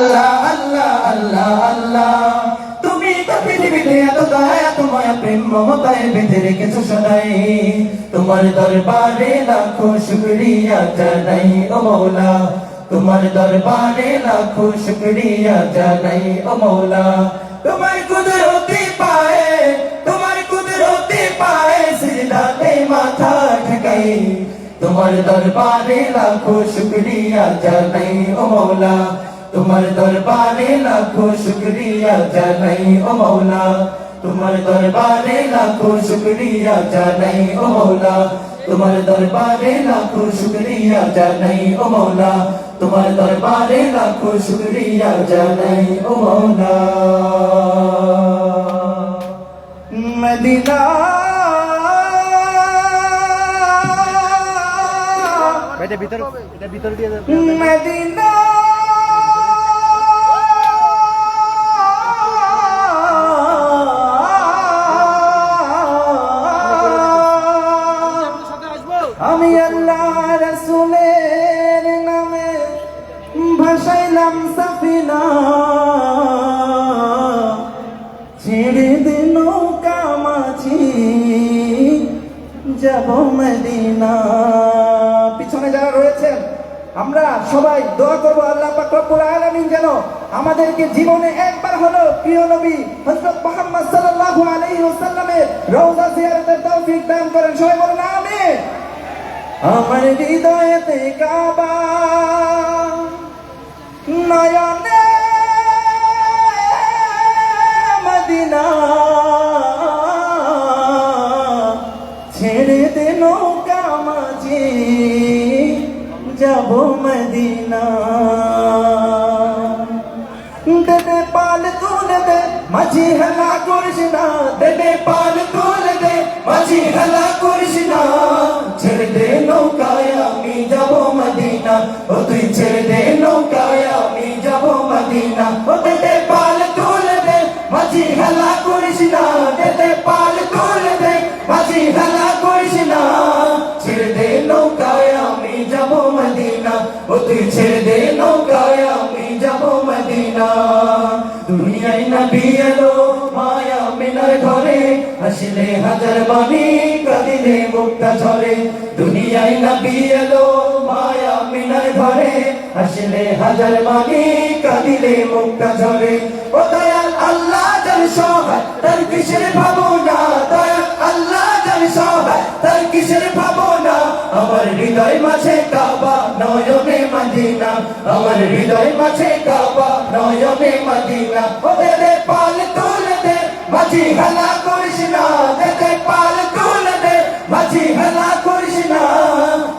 আল্লাহ আল্লাহ আল্লাহ আল্লাহ। তুমি তো পৃথিবীতে এত দয়া এত মায়া প্রেম মমতায় বেঁধে রেখেছো সদাই। তোমার দরবারে লাখো শুকরিয়া জানাই, ও মৌলা। তোমার দরবারে লাখো শুকরিয়া জানাই, ও মৌলা। তোমার কুদরতি পায়ে, তোমার কুদরতি পায়ে সিজদাতে মাথা ঠকাই। তোমার দরবারে লাখো শুকরিয়া জানাই, ও মৌলা। তোমার দরবারে লাখো শুকরিয়া জানাই ও মৌলা তোমার দরবারে লাখো শুকরিয়া জানাই ও মৌলা তোমার দরবারে লাখো শুকরিয়া জানাই ও মৌলা তোমার দরবারে লাখো শুকরিয়া জানাই ও মৌলা মদিনা। এটা ভিতর এটা ভিতর দিয়ে মদিনা। যাব মদিনা। পিছনে যারা রয়েছেন, আমরা সবাই দোয়া করব আল্লাহ যেন আমাদেরকে জীবনে একবার হলো প্রিয় নবী হযরত মুহাম্মদ সাল্লাল্লাহু আলাইহি ওয়াসাল্লামের রওজা জিয়ারতের তৌফিক দান করেন। সবাই বলুন, আমিন। আমার হৃদয়েতে কাবা নয়নে মদিনা। মদিনা দেবে পাল তুলে দে, মাঝি হেলা করিস না। দেবে পাল তুলে দে, মাঝি হেলা করিস না। ছেড়ে দে নৌকায়, আমি যাব মদিনা। ও তুই ছেড়ে দে নৌকায়, আমি যাব মদিনা। ও দেবে পাল তুলে দে, মাঝি হেলা করিস না। দেবে পাল মদিনা দুনিয়ায় নবী এলো, মায়া মিনার ঘরে হাসিলে হাজার বাণী কাঁদিলে মুক্তা ঝরে। দুনিয়ায় নবী এলো, মায়া মিনার ঘরে হাসিলে হাজার বাণী কাঁদিলে মুক্তা ঝরে। ও দয়াল আল্লাহ জল সহায়, তার কিসের ভাবনা? দয়াল আল্লাহ জল সহায়, তার কিসের ভাবনা? আমার হৃদয় মাঝে কাবা, নয়নে মদিনা। আমার হৃদয় মাঝে নয়নে মদিনা ও দে পাল তুলে দে মাঝি হেলা করিস না দে পাল তুলে দে মাঝি হেলা করিস না।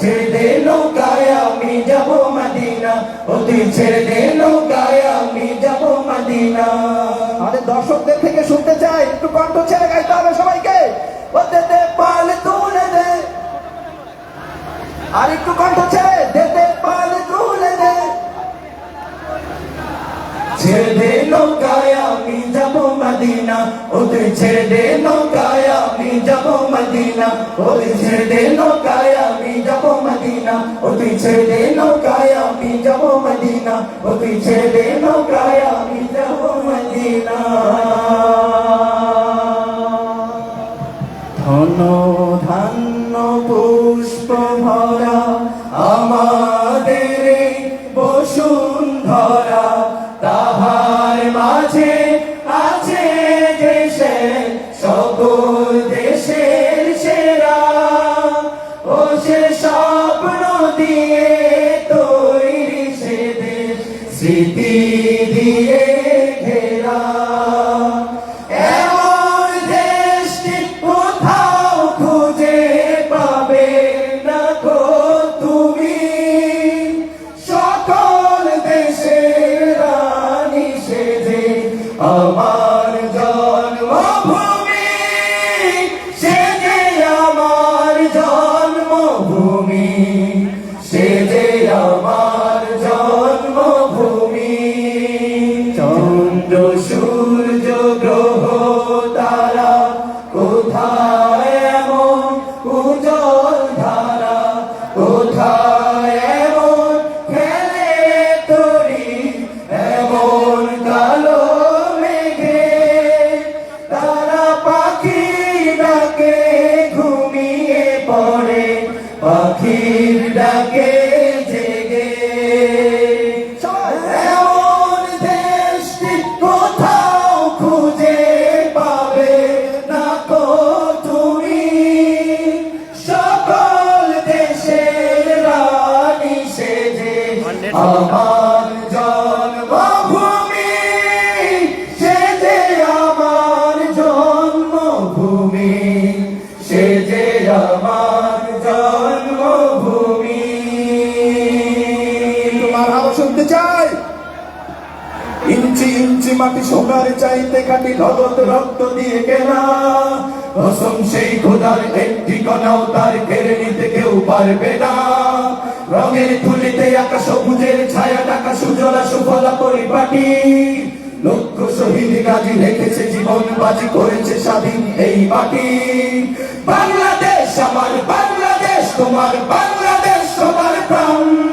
ছেড়ে দে নৌকায় আমি যাব মদিনা ও তুই ছেড়ে দে নৌকায় আমি যাব মদিনা। আমাদের দর্শকদের থেকে শুনতে চাই, একটু কণ্ঠ ছেড়ে গাইতে নৌকায় আমি যাব মদিনা ও তুই ছেড়ে দে নৌকায় আমি যাব মদিনা ও তুই ছেড়ে দে নৌকায় আমি যাব মদিনা ও তুই ছেড়ে দে নৌকায় আমি যাব মদিনা ও তুই ছেড়ে দে নৌকায় আমি যাব মদিনা। মাঝে আছে ইঞ্চি ইঞ্চি মাটি সোনার চাইতে কাটি নগদ রক্ত দিয়ে কেনা। কসম সেই খোদার একটি কণাও তার কেড়ে নিতে কেউ পারবে না। রঙের তুলিতে আঁকা সবুজের ছায়া টাকা সুজলা সুফলা পরিপাটি। লক্ষ শহীদ গাজী রেখেছে জীবন, বাজি করেছে স্বাধীন এই মাটি। বাংলাদেশ আমার, বাংলাদেশ তোমার, বাংলাদেশ সবার প্রাণ।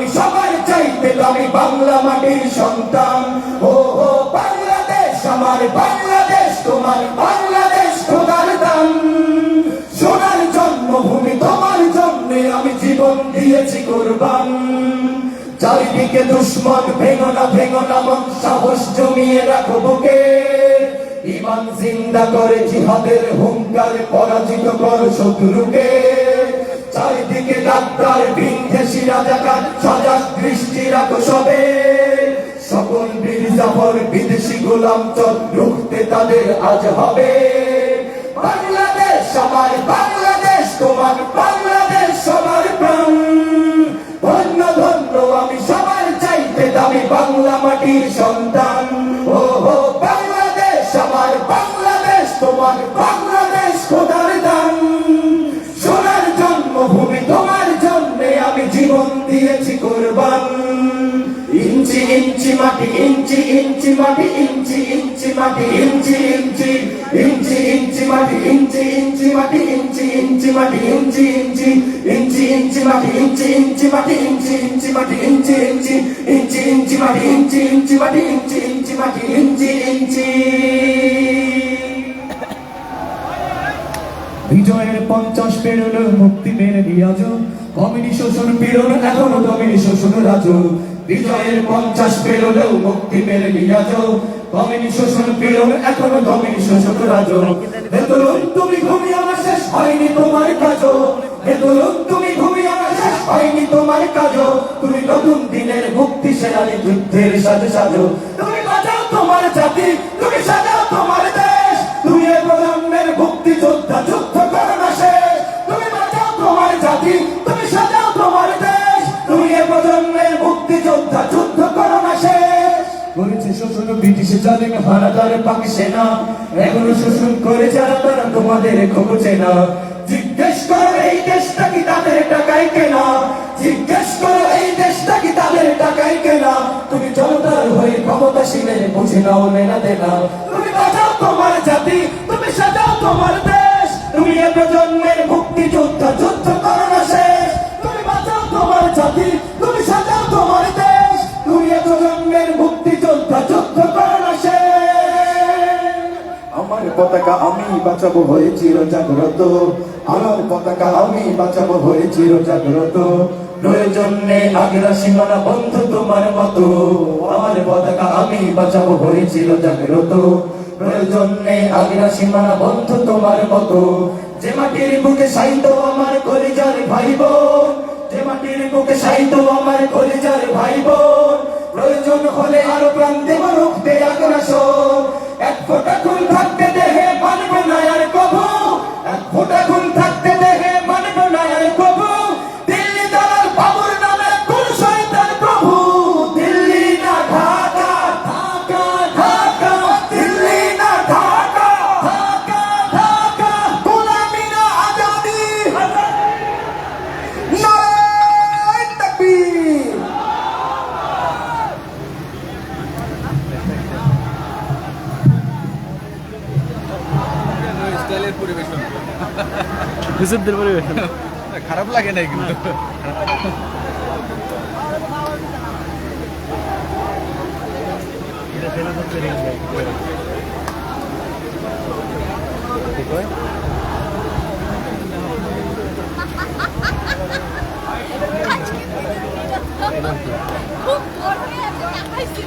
আমি সবার চাইতে আমি বাংলা মাটির সন্তান। ও ও, বাংলাদেশ, আমার বাংলাদেশ, তোমার বাংলাদেশ খোদার দান। সোনার জন্মভূমি, তোমার জন্মে আমি জীবন দিয়েছি কোরবান। চারিদিকে দুশ্মন ভেঙো না ভেঙো না মন, সাহস জমিয়ে রাখো বুকে। ইমান জিন্দা করে জিহাদের হুঙ্কার পরাজিত কর শত্রুকে। চারিদিকে ডাক্তার বিন্দেশি রাজাকার সজাগ দৃষ্টি রাখো সবে। সকল বীর জাফর বিদেশি গোলাম চল রুখতে তাদের আজ হবে। বাংলাদেশ, আমার বাংলাদেশ, তোমার বাংলাদেশ। মাটি ইঞ্চি ইঞ্চি ইঞ্চি ইঞ্চি মাটি, ইঞ্চি ইঞ্চি মাটি, ইঞ্চি ইঞ্চি মাটি, ইঞ্চি ইঞ্চি ইঞ্চি ইঞ্চি মাটি, ইঞ্চি ইঞ্চি মাটি, ইঞ্চি ইঞ্চি মাটি, ইঞ্চি ইঞ্চি ইঞ্চি ইঞ্চি মাটি, ইঞ্চি ইঞ্চি মাটি, ইঞ্চি ইঞ্চি মাটি, ইঞ্চি ইঞ্চি। বিজয়ের পঞ্চাশ পেরোলো মুক্তি মেরে দিয়াজ কমিনি শোষণ পীড়ন এখনও দমিনি শোষণ রাজ। বিজয়ের পঞ্চাশ পেরোলো মুক্তি মেরে দিয়াজ কমিনি শোষণ পীড়ন এখনও দমিনি শোষণ রাজ। হেতলুন তুমি ঘুমিয়ে আমার শেষ হয়নি তোমার কাজ। হেতলুন তুমি ঘুমিয়ে আমার শেষ হয়নি তোমার কাজ। তুমি নতুন দিনের মুক্তি সেনানি যুদ্ধের সাজে সাজো। তুমি বাঁচাও তোমার জাতি, তুমি সাজাও তোমার দেশ। তুমি প্রজন্মের মুক্তি যোদ্ধা যুদ্ধ মুক্তি যোদ্ধা করো না শেষ। করেছে শোষণ ব্রিটিশ জালিম হানাদার পাক সেনা। এখনও শোষণ করে যারা তারা তোমাদের খোঁজে না জিজ্ঞেস করো এই দেশটা কি তাদের টাকায় কেনা? জিজ্ঞেস করো এই দেশটা কি তাদের টাকায় কেনা? তুমি জনতার হয়ে ক্ষমতাসীনের বুঝে নাও নেনা দেনা। তুমি বাঁচাও তোমার জাতি তুমি সাজাও তোমার দেশ। তুমি এ প্রজন্মের মুক্তি পতাকা আমি বাঁচাবো হয়ে চির জাগ্রত আমার পতাকা আমি বাঁচাবো হয়ে আগ্রা সীমানা বন্ধ তোমার আমার পতাকা আমি বাঁচাবো হয়ে চির জাগ্রত নেই আগ্রা সীমানা বন্ধ তোমার যে মাটির বুকে সাইত আমার কলিজার ভাই যে মাটির বুকে সাইত আমার কলিজার ভাই প্রয়োজন হলে আরও প্রান্তে রুখতে আগ্রাসন। হুজুরদের পরিবেশন খারাপ লাগে না কিন্তু। খুব গরমে আমি দেখাইছি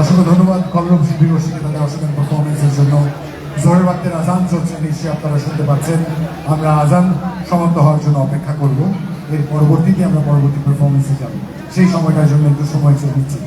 অসংখ্য ধন্যবাদ। কলরব শিল্পী গোষ্ঠীকে তাদের অসাধারণ পারফরমেন্সের জন্য জোহর বাক্যের আজান চলছে, নিশ্চয়ই আপনারা শুনতে পাচ্ছেন। আমরা আজান সমাপ্ত হওয়ার জন্য অপেক্ষা করব। এর পরবর্তীতে আমরা পরবর্তী পারফরমেন্সে যাব। সেই সময়টার জন্য একটু সময় চেয়ে নিচ্ছি।